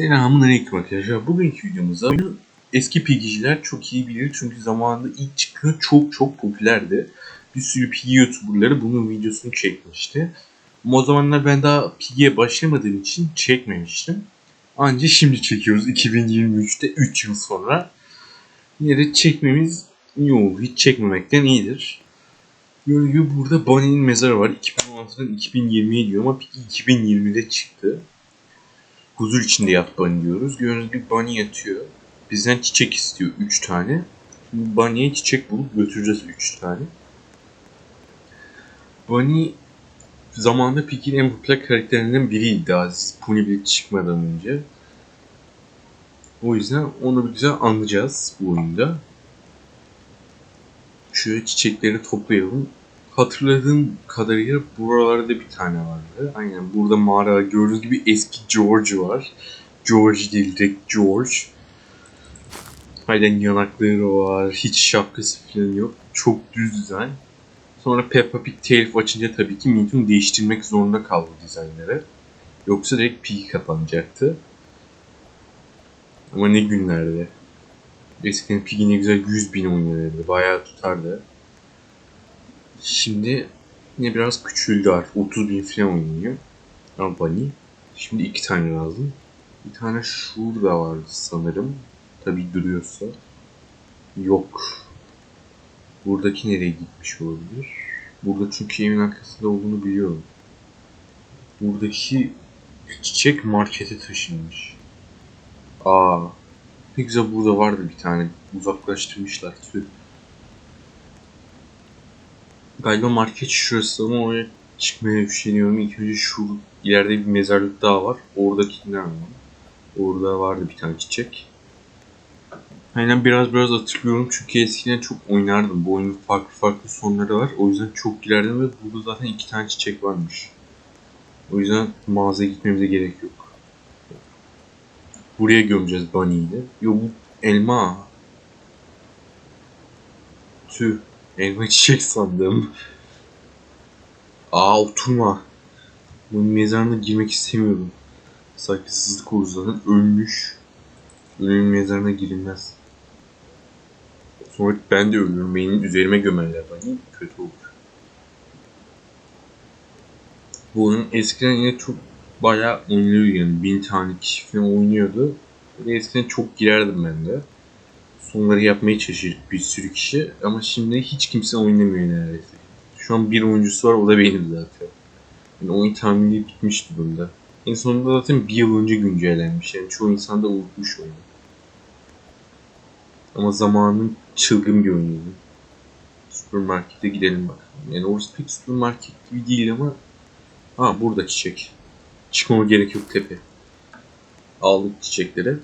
Selamun Aleyküm arkadaşlar. Bugünkü videomuzda oyunu eski PG'ciler çok iyi bilir çünkü zamanında ilk çıktığında çok çok popülerdi. Bir sürü PG YouTuber'ları bunun videosunu çekmişti. Ama o zamanlar ben daha PG'ye başlamadığım için çekmemiştim. Ancak şimdi çekiyoruz 2023'te 3 yıl sonra. Yine de çekmemiz iyi oldu. Hiç çekmemekten iyidir. Gördüğünüz burada Bunny'nin mezarı var. 2016'dan 2020'ye diyor ama 2020'de çıktı huzur içinde yat Bunny diyoruz. Gördüğünüz gibi Bunny yatıyor. Bizden çiçek istiyor 3 tane. Şimdi Bunny'ye çiçek bulup götüreceğiz 3 tane. Bunny zamanında Piggy'nin en popüler karakterlerinden biriydi Aziz Ponyville çıkmadan önce. O yüzden onu bir güzel anlayacağız bu oyunda. Şöyle çiçekleri toplayalım. Hatırladığım kadarıyla buralarda bir tane vardı. Aynen burada mağara gördüğünüz gibi eski George var. George değil direkt George. Halen yanakları var. Hiç şapkası falan yok. Çok düz dizayn. Sonra Peppa Pig telif açınca tabii ki Minton değiştirmek zorunda kaldı dizaynları. Yoksa direkt Pig kapanacaktı. Ama ne günlerdi. Eskiden Piggy ne güzel 100 bin oynanırdı. Bayağı tutardı. Şimdi yine biraz küçüldü artık. 30 bin falan oynuyor. Bunny. Şimdi iki tane lazım. Bir tane şurada vardı sanırım. Tabi duruyorsa. Yok. Buradaki nereye gitmiş olabilir? Burada çünkü evin arkasında olduğunu biliyorum. Buradaki çiçek markete taşınmış. Aa. Ne güzel burada vardı bir tane. Uzaklaştırmışlar. Tüh. Galiba market şurası ama oraya çıkmaya üşeniyorum. İlk önce şu ileride bir mezarlık daha var. Oradakinden alalım. Orada vardı bir tane çiçek. Aynen biraz biraz hatırlıyorum çünkü eskiden çok oynardım. Bu oyunun farklı farklı sonları var. O yüzden çok girerdim ve burada zaten iki tane çiçek varmış. O yüzden mağazaya gitmemize gerek yok. Buraya gömeceğiz Bunny'yi de. Yo bu elma. Tüh. Elma çiçek sandım. Aa oturma. Bunun mezarına girmek istemiyorum. Saygısızlık olur zaten. Ölmüş. Ölümün mezarına girilmez. Sonra ben de ölürüm. Benim üzerime gömerler beni. Kötü olur. Bu oyun eskiden yine çok bayağı oynuyor yani. Bin tane kişi falan oynuyordu. Eskiden çok girerdim ben de sonları yapmaya çalışır bir sürü kişi ama şimdi hiç kimse oynamıyor neredeyse. Şu an bir oyuncusu var o da benim zaten. Yani oyun tahmini bitmiş durumda. En sonunda zaten bir yıl önce güncellenmiş yani çoğu insan da unutmuş oyunu. Ama zamanın çılgın bir oyunu. Süpermarkete gidelim bakalım. Yani orası pek süpermarket gibi değil ama Ha burada çiçek. Çıkmama gerek yok tepe. Aldık çiçekleri.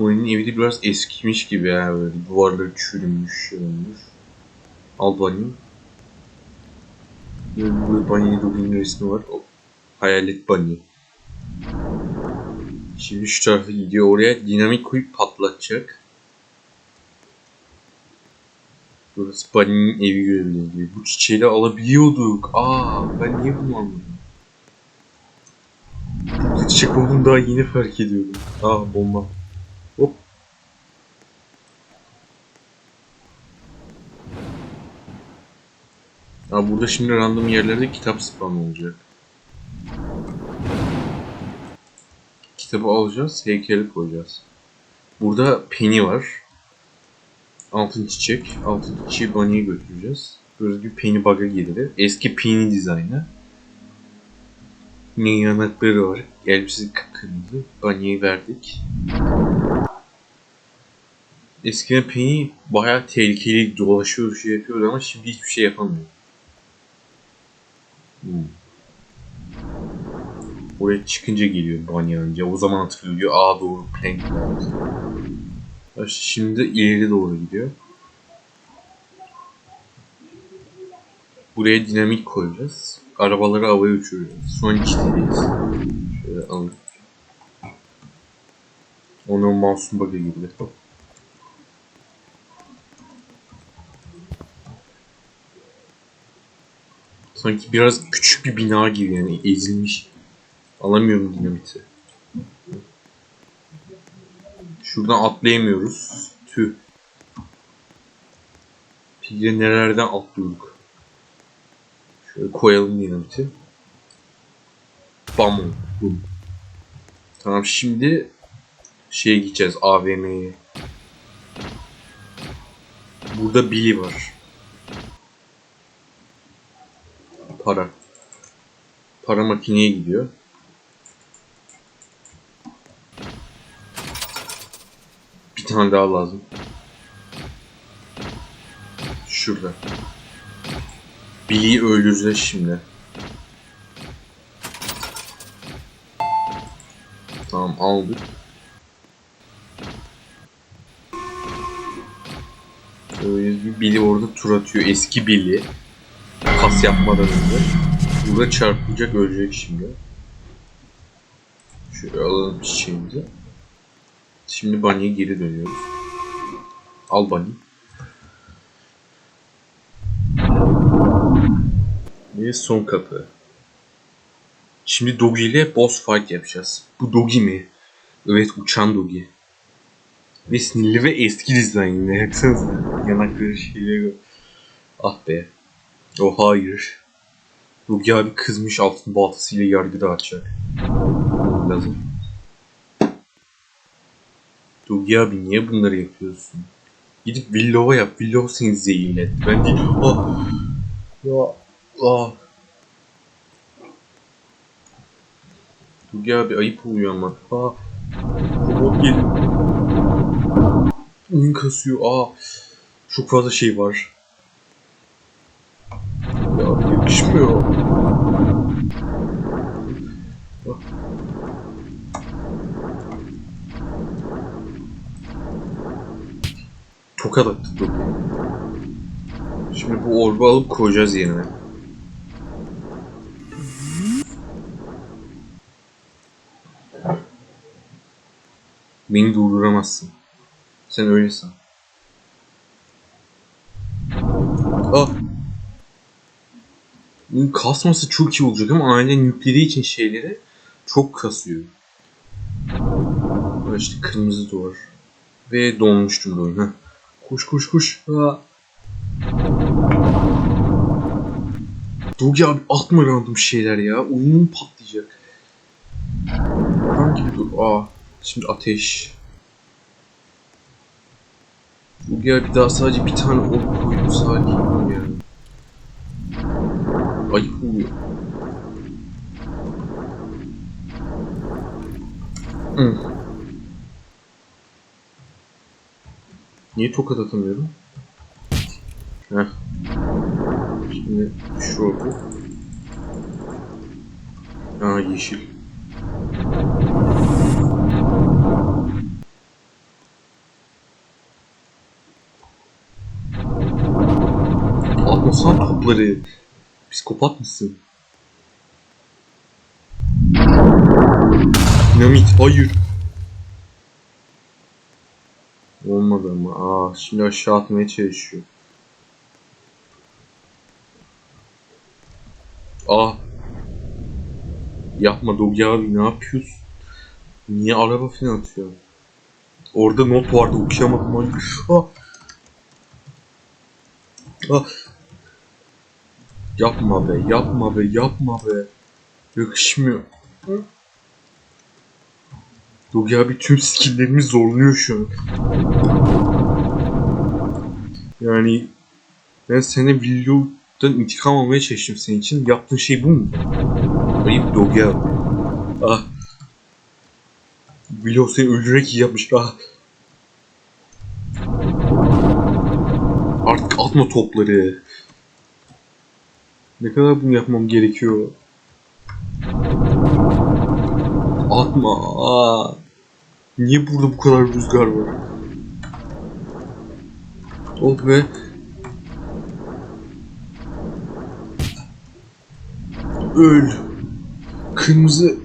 Oyunun evi de biraz eskimiş gibi ya böyle duvarları çürümüş, şey olmuş. Al Bunny. Burada Bunny'nin Robin'in resmi var. O, hayalet Bunny. Şimdi şu tarafa gidiyor. Oraya dinamik koyup patlatacak. Burası Bunny'nin evi gibi. Bu çiçeği alabiliyorduk. Aa ben niye bunu almadım? Çiçek olduğunu daha yeni fark ediyordum. Aa bomba. Aa, burada şimdi random yerlerde kitap spam olacak. Kitabı alacağız, heykeli koyacağız. Burada Penny var. Altın çiçek. Altın çiçeği Bunny'e götüreceğiz. Bir Penny bug'a gelir. Eski Penny dizaynı. Yine yanakları var. Elbisesi kıpkırmızı. Bunny'e verdik. Eskiden Penny bayağı tehlikeli dolaşıyordu, şey yapıyordu ama şimdi hiçbir şey yapamıyor. Hmm. Oraya çıkınca geliyor Bunny önce. O zaman hatırlıyor. Aa doğru Plank. Şimdi ileri doğru gidiyor. Buraya dinamik koyacağız. Arabaları havaya uçuracağız. Son içteyiz. Şöyle alın. Onun masum bug'a girdi. Sanki biraz küçük bir bina gibi yani ezilmiş. Alamıyorum dinamiti. Şuradan atlayamıyoruz. Tüh. Pigre nerelerden atlıyorduk. Şöyle koyalım dinamiti. Bam. Bum. Tamam şimdi şeye gideceğiz AVM'ye. Burada Billy var. Para. Para makineye gidiyor. Bir tane daha lazım. Şurada. Billy'yi öldüreceğiz şimdi. Tamam aldık. Bir Billy orada tur atıyor. Eski Billy. Kas yapmadan önce. Burada çarpılacak ölecek şimdi. Şöyle alalım çiçeğimizi. Şimdi Bunny'e geri dönüyoruz. Al Bunny. Ve son kapı. Şimdi Dogi ile boss fight yapacağız. Bu Dogi mi? Evet uçan Dogi. Ve sinirli ve eski dizaynlı. Baksanıza. Yanakları şeyleri. Ah be. O hayır. Dogi abi kızmış altın baltasıyla yargı dağıtacak. Lazım. Dogi abi niye bunları yapıyorsun? Gidip Willow'a yap. Willow seni zehirletti. Ben değil. Ah. Ya. Ah. Dogi abi ayıp oluyor ama. Ah. Robot gelin. Oyun kasıyor. Aa. Çok fazla şey var. Ya yakışmıyor. Tokat attık Dogi. Şimdi bu orbu alıp koyacağız yerine. Beni durduramazsın. Sen öylesin. Ah. Bunun kasması çok iyi olacak ama aynen yüklediği için şeyleri çok kasıyor. Ha işte kırmızı duvar. Ve donmuştum da oyun. Koş koş koş. Ha. Dogi abi atma random şeyler ya. Oyunum patlayacak. Hangi dur? Aa. Şimdi ateş. Dogi abi daha sadece bir tane ok koydu sakin ol yani. Ayıp oluyor. Hı. Niye tokat atamıyorum? Heh. Şimdi şu oku. Aa yeşil. Atmasan topları. Psikopat mısın? Dinamit hayır. Olmadı ama. Aa, şimdi aşağı atmaya çalışıyor. Aa. Yapma Dogi abi ne yapıyorsun? Niye araba falan atıyor? Orada not vardı okuyamadım. Ah. Ah. Yapma be, yapma be, yapma be. Yakışmıyor. Dogi abi tüm skilllerimi zorluyor şu an. Yani ben seni Willow'dan intikam almaya çalıştım senin için. Yaptığın şey bu mu? Ayıp Dogi abi. Ah. Willow seni öldürerek iyi yapmış. Ah. Artık atma topları. Ne kadar bunu yapmam gerekiyor? Atma. Aa. Niye burada bu kadar rüzgar var? Oh be. Öl. Kırmızı.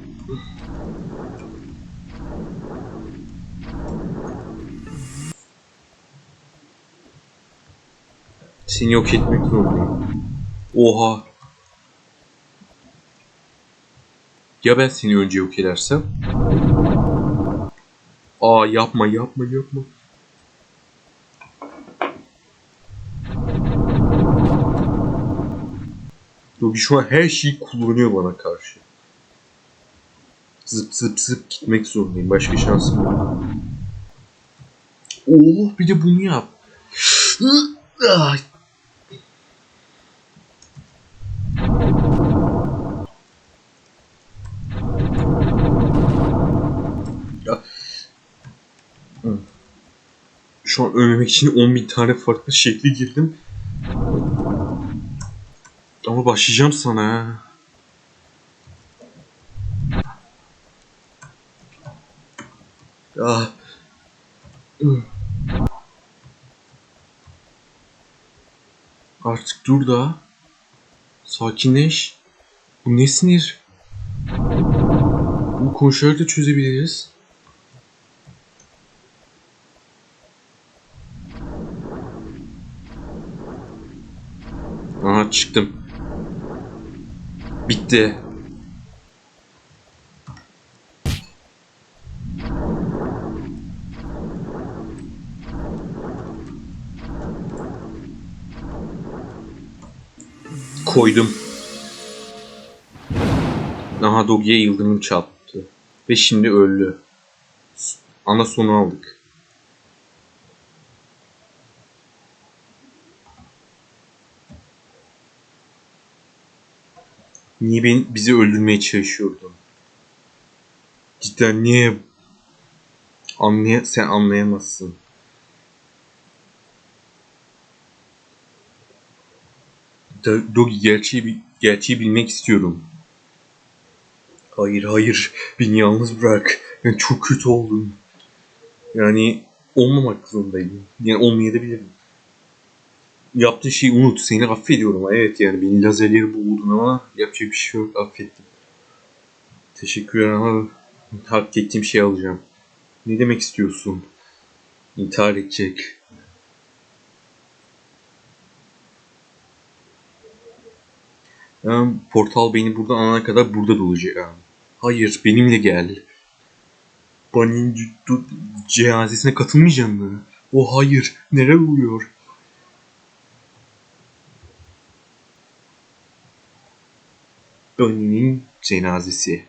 Seni yok etmek zorundayım. Oha. Ya ben seni önce yok edersem? Aa yapma yapma yapma. Dogi şu an her şeyi kullanıyor bana karşı. Zıp zıp zıp gitmek zorundayım. Başka şansım yok. Oh bir de bunu yap. Hı. Şu an ölmemek için 10.000 tane farklı şekli girdim. Ama başlayacağım sana. Ah. Artık dur da. Sakinleş. Bu ne sinir? Bu konuşarak da çözebiliriz. Çıktım. Bitti. Koydum. Aha Dogi'ye yıldırım çarptı. Ve şimdi öldü. Ana sonu aldık. Niye beni, bizi öldürmeye çalışıyordun? Cidden niye? Anlay sen anlayamazsın. Dogi gerçeği, gerçeği bilmek istiyorum. Hayır hayır beni yalnız bırak. Ben çok kötü oldum. Yani olmamak zorundaydım. Yani olmayabilirim. Yaptığın şeyi unut. Seni affediyorum. Evet yani beni lazerleri boğdun ama yapacak bir şey yok. Affettim. Teşekkürler ama hak ettiğim şey alacağım. Ne demek istiyorsun? İntihar edecek. Portal beni buradan alana kadar burada dolacak. Hayır benimle gel. Bunny'nin c- du- cenazesine katılmayacağım mı? O hayır. Neler oluyor? Bunny'nin cenazesi.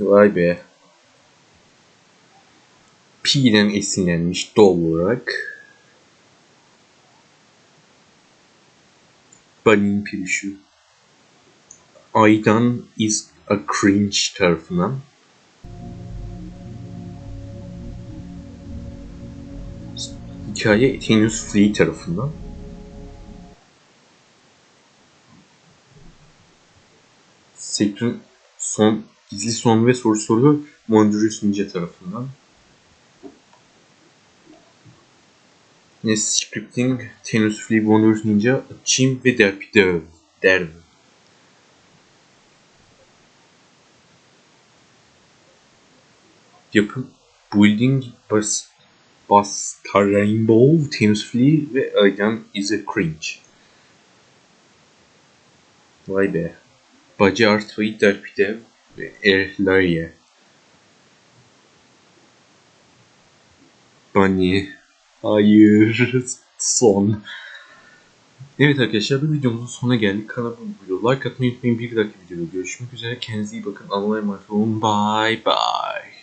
Vay be. P'den esinlenmiş doğal olarak. Bunny'nin perişi. Aydan is a cringe tarafından. Hikaye Tenus Flea tarafından. Sekrin son gizli son ve soru soru Mondrius Ninja tarafından. Ne scripting Tenus Flea Mondrius Ninja Çim ve Derpidev. Derv. Yapım Building Bas Basta Rainbow, Tenus Flea ve Aydan is a Cringe. Vay be. Bacı Artvay, Derpidev ve Erlaye. Bunny. Hayır. Son. Evet arkadaşlar bu videomuzun sonuna geldik. Kanalıma video like atmayı unutmayın. Bir dahaki videoda görüşmek üzere. Kendinize iyi bakın. Allah'a emanet olun. Bye bye.